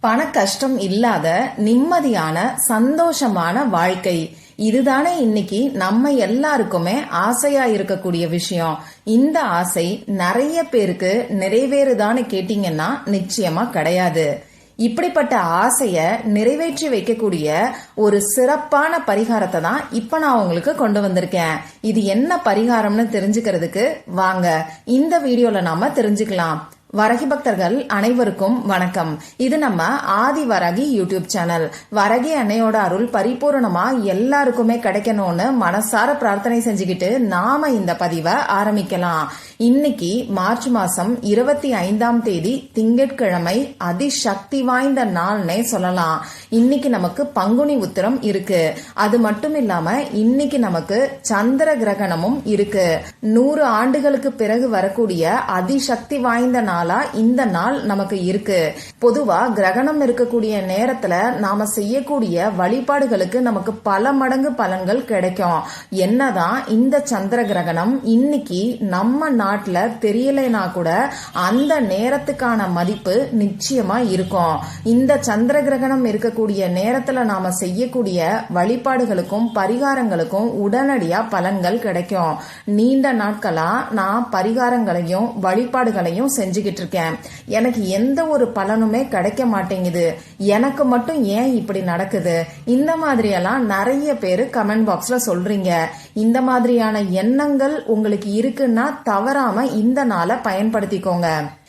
பண கஷ்டம் இல்லாத நிம்மதியான சந்தோஷமான வாழ்க்கை. இதுதானே இன்னைக்கு நம்ம எல்லாருக்குமே ஆசையா இருக்கக்கூடிய விஷயம். இந்த ஆசை நிறைய பேருக்கு நிறைவேறுதான்னு கேட்டீங்கன்னா நிச்சயமா கிடையாது. இப்படிப்பட்ட ஆசைய நிறைவேற்றி வைக்கக்கூடிய ஒரு சிறப்பான பரிகாரத்தை தான் இப்ப நான் உங்களுக்கு கொண்டு வந்திருக்கேன். இது என்ன பரிகாரம்னு தெரிஞ்சுக்கிறதுக்கு வாங்க. இந்த வீடியோல நாம தெரிஞ்சுக்கலாம். வரகி பக்தர்கள் அனைவருக்கும் வணக்கம். இது நம்ம ஆதி வரகி யூடியூப் சேனல். வரகி அன்னையோட அருள் பரிபூர்ணமா எல்லாருக்குமே கிடைக்கணும்னு மனசார பிரார்த்தனை செஞ்சுக்கிட்டு நாம இந்த பதிவை ஆரம்பிக்கலாம். இன்னைக்கு மார்ச் மாசம் இருபத்தி ஐந்தாம் தேதி திங்கட்கிழமை அதிசக்தி வாய்ந்த நாள்னே சொல்லலாம். இன்னைக்கு நமக்கு பங்குனி உத்திரம் இருக்கு. அது மட்டும் இல்லாம இன்னைக்கு நமக்கு சந்திர கிரகணமும் இருக்கு. நூறு ஆண்டுகளுக்கு பிறகு வரக்கூடிய அதிசக்தி வாய்ந்த நாள் இந்த நாள் நமக்கு இருக்கு. பொதுவா கிரகணம் இருக்கக்கூடிய நேரத்துல நாம செய்யக்கூடிய வழிபாடுகளுக்கு நமக்கு பல மடங்கு பலன்கள் கிடைக்கும். என்னதான் இந்த சந்திர கிரகணம் இன்னைக்கு நம்ம நாட்டுல தெரியலைனா கூட அந்த நேரத்துக்கான மதிப்பு நிச்சயமா இருக்கும். இந்த சந்திர கிரகணம் இருக்கக்கூடிய நேரத்துல நாம செய்யக்கூடிய வழிபாடுகளுக்கும் பரிகாரங்களுக்கும் உடனடியா பலன்கள் கிடைக்கும். நீண்ட நாட்களா நான் பரிகாரங்களையும் வழிபாடுகளையும் செஞ்சுக்கிட்டு இருக்கேன் எனக்கு எந்த ஒரு பலனுமே கிடைக்க மாட்டேங்குது. எனக்கு மட்டும் ஏன் இப்படி நடக்குது? இந்த மாதிரியெல்லாம் நிறைய பேர் கமெண்ட் பாக்ஸ்ல சொல்றீங்க. இந்த மாதிரியான எண்ணங்கள் உங்களுக்கு இருக்குன்னா தவறாம இந்த நாளை பயன்படுத்திக்கோங்க.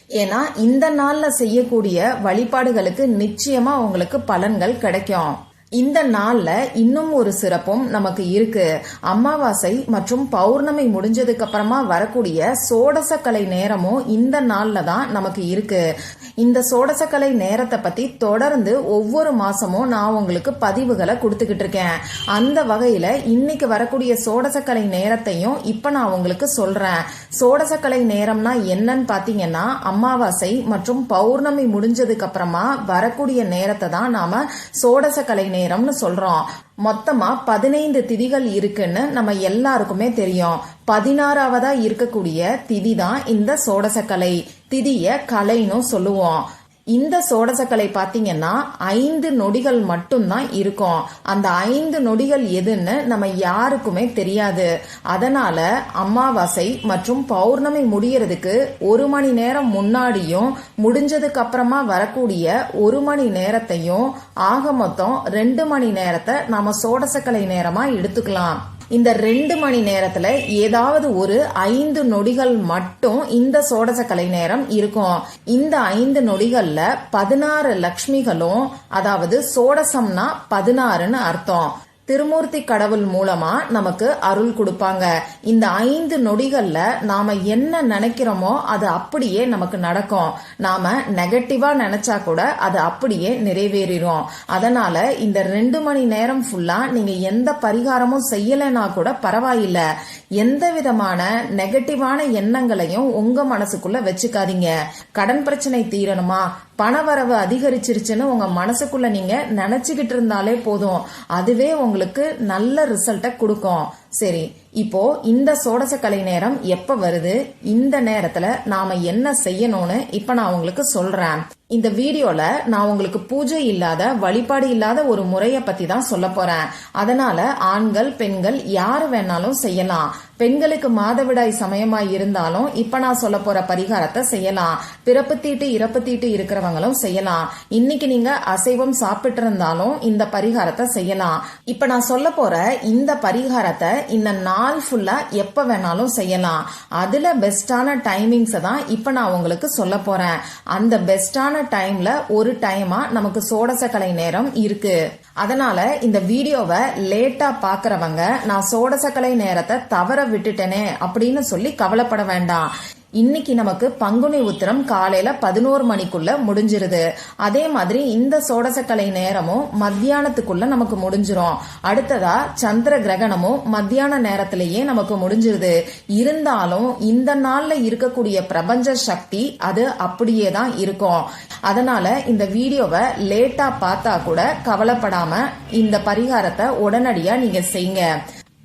ஏன்னா இந்த நாள்ல செய்யக்கூடிய வழிபாடுகளுக்கு நிச்சயமா உங்களுக்கு பலன்கள் கிடைக்கும். இந்த நாள்ல இன்னும் ஒரு சிறப்பும் நமக்கு இருக்கு. அமாவாசை மற்றும் பௌர்ணமி முடிஞ்சதுக்கு அப்புறமா வரக்கூடிய சோடசக்கலை நேரமும் இந்த நாள்ல தான் நமக்கு இருக்கு. இந்த சோடசக்கலை நேரத்தை பத்தி தொடர்ந்து ஒவ்வொரு மாசமும் நான் உங்களுக்கு பதிவுகளை கொடுத்துக்கிட்டு இருக்கேன். அந்த வகையில இன்னைக்கு வரக்கூடிய சோடசக்கலை நேரத்தையும் இப்ப நான் உங்களுக்கு சொல்றேன். சோடசக்கலை நேரம்னா என்னன்னு பாத்தீங்கன்னா அமாவாசை மற்றும் பௌர்ணமி முடிஞ்சதுக்கு அப்புறமா வரக்கூடிய நேரத்தை தான் நாம சோடசக்கலை நேரம்னு சொல்றோம். மொத்தமா பதினைந்து திதிகள் இருக்குன்னு நம்ம எல்லாருக்குமே தெரியும். பதினாறாவதா இருக்கக்கூடிய திதி தான் இந்த சோடசக்கலை. திதிய கலைன்னு சொல்லுவோம். இந்த சோடசக்கலை பார்த்தீங்கன்னா ஐந்து நொடிகள் மட்டும்தான் இருக்கும். அந்த ஐந்து நொடிகள் எதுன்னு நம்ம யாருக்குமே தெரியாது. அதனால அமாவாசை மற்றும் பௌர்ணமி முடியறதுக்கு ஒரு மணி நேரம் முன்னாடியும் முடிஞ்சதுக்கு அப்புறமா வரக்கூடிய ஒரு மணி நேரத்தையும் ஆக மொத்தம் ரெண்டு மணி நேரத்தை நாம சோடசக்கலை நேரமா எடுத்துக்கலாம். இந்த ரெண்டு மணி நேரத்துல ஏதாவது ஒரு ஐந்து நொடிகள் மட்டும் இந்த சோடச கலை நேரம் இருக்கும். இந்த ஐந்து நொடிகள்ல பதினாறு லக்ஷ்மிகளும் அதாவது சோடசம்னா பதினாறுன்னு அர்த்தம். திருமூர்த்தி கடவுள் மூலமா நமக்கு அருள் கொடுப்பாங்க. இந்த ஐந்து நொடிகள்ல நாம என்ன நினைக்கிறோமோ அது அப்படியே நமக்கு நடக்கும். நாம நெகட்டிவா நினைச்சா கூட அது அப்படியே நிறைவேறிடும் அதனால இந்த ரெண்டு மணி நேரம் ஃபுல்லா நீங்க எந்த பரிகாரமும் செய்யலைனா கூட பரவாயில்ல. எந்த விதமான நெகட்டிவான எண்ணங்களையும் உங்க மனசுக்குள்ள வச்சுக்காதீங்க. கடன் பிரச்சனை தீரணுமா? பணவரவு அதிகரிச்சிருச்சுன்னு உங்க மனசுக்குள்ள நீங்க நினைச்சுக்கிட்டு இருந்தாலே போதும். அதுவே உங்களுக்கு நல்ல ரிசல்ட்டை கொடுக்கும். சரி இப்போ இந்த சோடச கலை நேரம் எப்ப வருது? இந்த நேரத்துல நாம என்ன செய்யணும்னு இப்ப நான் உங்களுக்கு சொல்றேன். இந்த வீடியோல நான் உங்களுக்கு பூஜை இல்லாத வழிபாடு இல்லாத ஒரு முறைய பத்தி தான் சொல்ல போறேன். அதனால ஆண்கள் பெண்கள் யாரு வேணாலும் செய்யலாம். பெண்களுக்கு மாதவிடாய் சமயமா இருந்தாலும் இப்ப நான் சொல்ல போற பரிகாரத்தை செய்யலாம். பிறப்பு தீட்டு இறப்பு தீட்டு இருக்கிறவங்களும் செய்யலாம். இன்னைக்கு நீங்க அசைவம் சாப்பிட்டு இருந்தாலும் இந்த பரிகாரத்தை செய்யலாம். இப்ப நான் சொல்ல போற இந்த பரிகாரத்தை இந்த நாள் ஃபுல்லா எப்ப வேணாலும் செய்யலாம். அதுல பெஸ்டான டைமிங்ஸ் தான் இப்ப நான் உங்களுக்கு சொல்ல போறேன். அந்த பெஸ்டான டைம்ல ஒரு டைமா நமக்கு சோடசக்கலை நேரம் இருக்கு. அதனால இந்த வீடியோவை லேட்டா பாக்குறவங்க நான் சோடசக்கலை நேரத்தை தவற விட்டுட்டேனே அப்படின்னு சொல்லி கவலைப்பட வேண்டாம். இன்னைக்கு நமக்கு பங்குனி உத்திரம் காலையில பதினோரு மணிக்குள்ள முடிஞ்சிருது. அதே மாதிரி இந்த சோடசக்கலை நேரமும் மத்தியானத்துக்குள்ள நமக்கு முடிஞ்சிரும். அடுத்ததா சந்திர கிரகணமும் மத்தியான நேரத்திலேயே நமக்கு முடிஞ்சிருது. இருந்தாலும் இந்த நாள்ல இருக்கக்கூடிய பிரபஞ்ச சக்தி அது அப்படியே தான் இருக்கும். அதனால இந்த வீடியோவை லேட்டா பார்த்தா கூட கவலைப்படாம இந்த பரிகாரத்தை உடனடியா நீங்க செய்யுங்க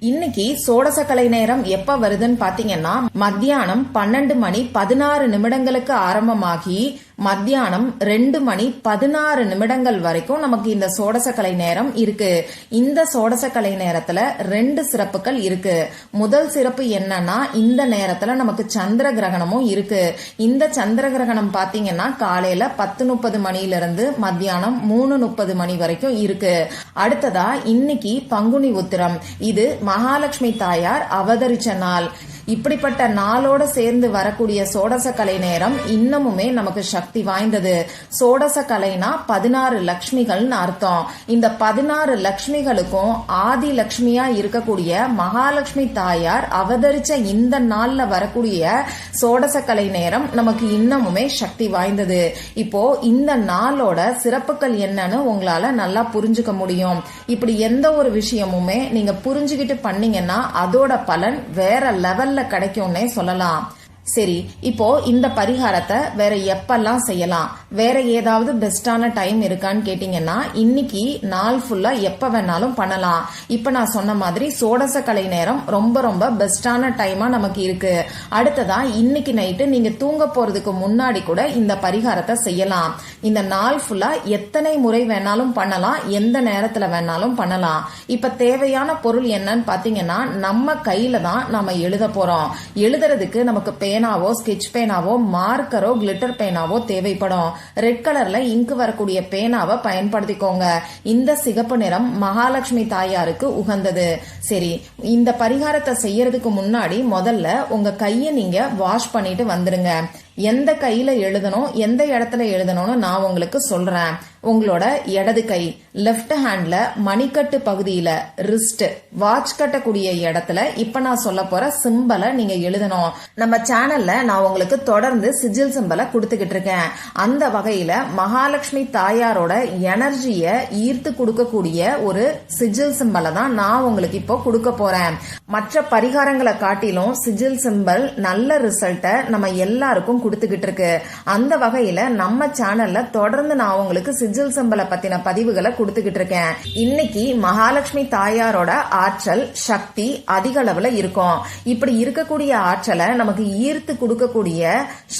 இன்னைக்கு சோடசக்கலை நேரம் எப்ப வருதுன்னு பாத்தீங்கன்னா மத்தியானம் பன்னெண்டு மணி பதினாறு நிமிடங்களுக்கு ஆரம்பமாகி மத்தியானம் ரெண்டு மணி பதினாறு நிமிடங்கள் வரைக்கும் நமக்கு இந்த சோடசக்கலை நேரம் இருக்கு. இந்த சோடசக்கலை நேரத்துல ரெண்டு சிறப்புகள் இருக்கு. முதல் சிறப்பு என்னன்னா இந்த நேரத்துல நமக்கு சந்திர கிரகணமும் இருக்கு. இந்த சந்திர கிரகணம் பாத்தீங்கன்னா காலையில பத்து முப்பது மணியிலிருந்து மத்தியானம் மூணு முப்பது மணி வரைக்கும் இருக்கு. அடுத்ததா இன்னைக்கு பங்குனி உத்திரம். இது மகாலட்சுமி தாயார் அவதரிச்ச நாள். இப்படிப்பட்ட நாளோட சேர்ந்து வரக்கூடிய சோடச கலை நேரம் இன்னமுமே நமக்கு சக்தி வாய்ந்தது. சோடச கலைனா பதினாறு லக்ஷ்மிகள்னு அர்த்தம். இந்த பதினாறு லக்ஷ்மிகளுக்கும் ஆதி லக்ஷ்மியா இருக்கக்கூடிய மகாலட்சுமி தாயார் அவதரிச்ச இந்த நாள்ல வரக்கூடிய சோடச கலை நேரம் நமக்கு இன்னமுமே சக்தி வாய்ந்தது. இப்போ இந்த நாளோட சிறப்புகள் என்னன்னு உங்களால நல்லா புரிஞ்சுக்க முடியும். இப்படி எந்த ஒரு விஷயமுமே நீங்க புரிஞ்சுக்கிட்டு பண்ணீங்கன்னா அதோட பலன் வேற லெவல்ல கிடைக்கும்னே சொல்லலாம். சரி இப்போ இந்த பரிகாரத்தை வேற எப்பெல்லாம் செய்யலாம்? வேற ஏதாவது பெஸ்டான டைம் இருக்கான்னு கேட்டீங்கன்னா இன்னைக்கு நாள் ஃபுல்லா எப்ப வேணாலும் பண்ணலாம். இப்ப நான் சொன்ன மாதிரி சோடச கலை நேரம் ரொம்ப ரொம்ப பெஸ்டான டைமா நமக்கு இருக்கு. அடுத்ததா இன்னைக்கு நைட்டு நீங்க தூங்க போறதுக்கு முன்னாடி கூட இந்த பரிகாரத்தை செய்யலாம். இந்த நாள் ஃபுல்லா எத்தனை முறை வேணாலும் பண்ணலாம் எந்த நேரத்துல வேணாலும் பண்ணலாம். இப்ப தேவையான பொருள் என்னன்னு பாத்தீங்கன்னா நம்ம கையில தான் நாம எழுத போறோம். எழுதுறதுக்கு நமக்கு பேனாவோ ஸ்கெட்ச் பேனாவோ மார்க்கரோ கிளிட்டர் பேனாவோ தேவைப்படும். ரெட் கலர்ல இங்கு வரக்கூடிய பேனாவை பயன்படுத்திக்கோங்க. இந்த சிகப்பு நிறம் மகாலட்சுமி தாயாருக்கு உகந்தது. சரி இந்த பரிகாரத்தை செய்யறதுக்கு முன்னாடி முதல்ல உங்க கையை நீங்க வாஷ் பண்ணிட்டு வந்துருங்க. எந்த கையில எழுதணும் எந்த இடத்துல எழுதணும்னு நான் உங்களுக்கு சொல்றேன். உங்களோட இடது கை லெஃப்ட் ஹேண்ட்ல மணிக்கட்டு பகுதியில ரிஸ்ட் வாட்ச் கட்டக்கூடிய இடத்துல இப்ப நான் சொல்ல போற சிம்பலை நீங்க எழுதணும். நம்ம சேனல்ல நான் உங்களுக்கு தொடர்ந்து சிஜில் சிம்பலை கொடுத்துக்கிட்டு இருக்கேன். அந்த வகையில மகாலட்சுமி தாயாரோட எனர்ஜிய ஈர்த்து கொடுக்கக்கூடிய ஒரு சிஜில் சிம்பலை தான் நான் உங்களுக்கு இப்போ கொடுக்க போறேன். மற்ற பரிகாரங்களை காட்டிலும் சிஜில் சிம்பல் நல்ல ரிசல்ட்டை நம்ம எல்லாருக்கும் கொடுத்துக்கிட்டு இருக்கு அந்த வகையில நம்ம சேனல்ல தொடர்ந்து நான் உங்களுக்கு சிஜில் சிம்பலை பத்தின பதிவுகளை கொடுத்துக்கிட்டு இருக்கேன் இன்னைக்கு மகாலட்சுமி தாயாரோட ஆற்றல் சக்தி அதிக அளவுல இருக்கும். இப்படி இருக்கக்கூடிய ஆற்றலை நமக்கு ஈர்த்து கொடுக்கக்கூடிய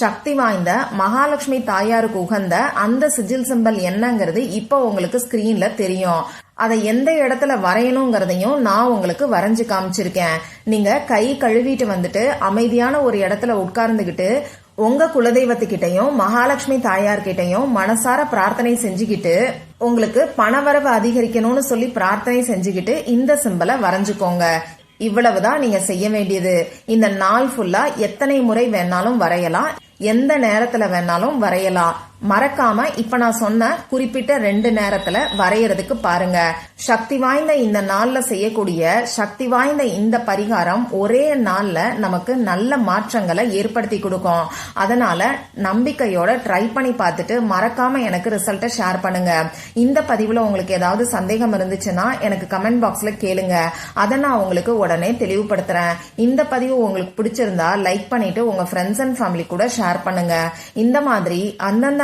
சக்தி வாய்ந்த மகாலட்சுமி தாயாருக்கு உகந்த அந்த சிஜில் சிம்பல் என்னங்கிறது இப்போ உங்களுக்கு ஸ்கிரீன்ல தெரியும். அதை எந்த இடத்துல வரையணுங்கிறதையும் நான் உங்களுக்கு வரைஞ்சு காமிச்சிருக்கேன். நீங்க கை கழுவிட்டு வந்துட்டு அமைதியான ஒரு இடத்துல உட்கார்ந்துகிட்டு உங்க குலதெய்வத்துக்கிட்டையும் மகாலட்சுமி தாயார்கிட்டையும் மனசார பிரார்த்தனை செஞ்சுக்கிட்டு உங்களுக்கு பணவரவு அதிகரிக்கணும்னு சொல்லி பிரார்த்தனை செஞ்சுக்கிட்டு இந்த சிம்பலை வரைஞ்சுக்கோங்க. இவ்வளவுதான் நீங்க செய்ய வேண்டியது. இந்த நாள் ஃபுல்லா எத்தனை முறை வேணாலும் வரையலாம். எந்த நேரத்துல வேணாலும் வரையலாம். மறக்காம இப்ப நான் சொன்ன குறிப்பிட்ட ரெண்டு நேரத்துல வரையறதுக்கு பாருங்க. சக்தி வாய்ந்த இந்த நாள்ல செய்யக்கூடிய சக்தி வாய்ந்த இந்த பரிகாரம் ஒரே நாள்ல நமக்கு நல்ல மாற்றங்களை ஏற்படுத்தி கொடுக்கும். அதனால நம்பிக்கையோட ட்ரை பண்ணி பார்த்துட்டு மறக்காம எனக்கு ரிசல்ட்டை ஷேர் பண்ணுங்க. இந்த பதிவுல உங்களுக்கு ஏதாவது சந்தேகம் இருந்துச்சுன்னா எனக்கு கமெண்ட் பாக்ஸ்ல கேளுங்க. அதை நான் உங்களுக்கு உடனே தெளிவுபடுத்துறேன். இந்த பதிவு உங்களுக்கு பிடிச்சிருந்தா லைக் பண்ணிட்டு உங்க ஃப்ரெண்ட்ஸ் அண்ட் ஃபேமிலி கூட ஷேர் பண்ணுங்க. இந்த மாதிரி அந்தந்த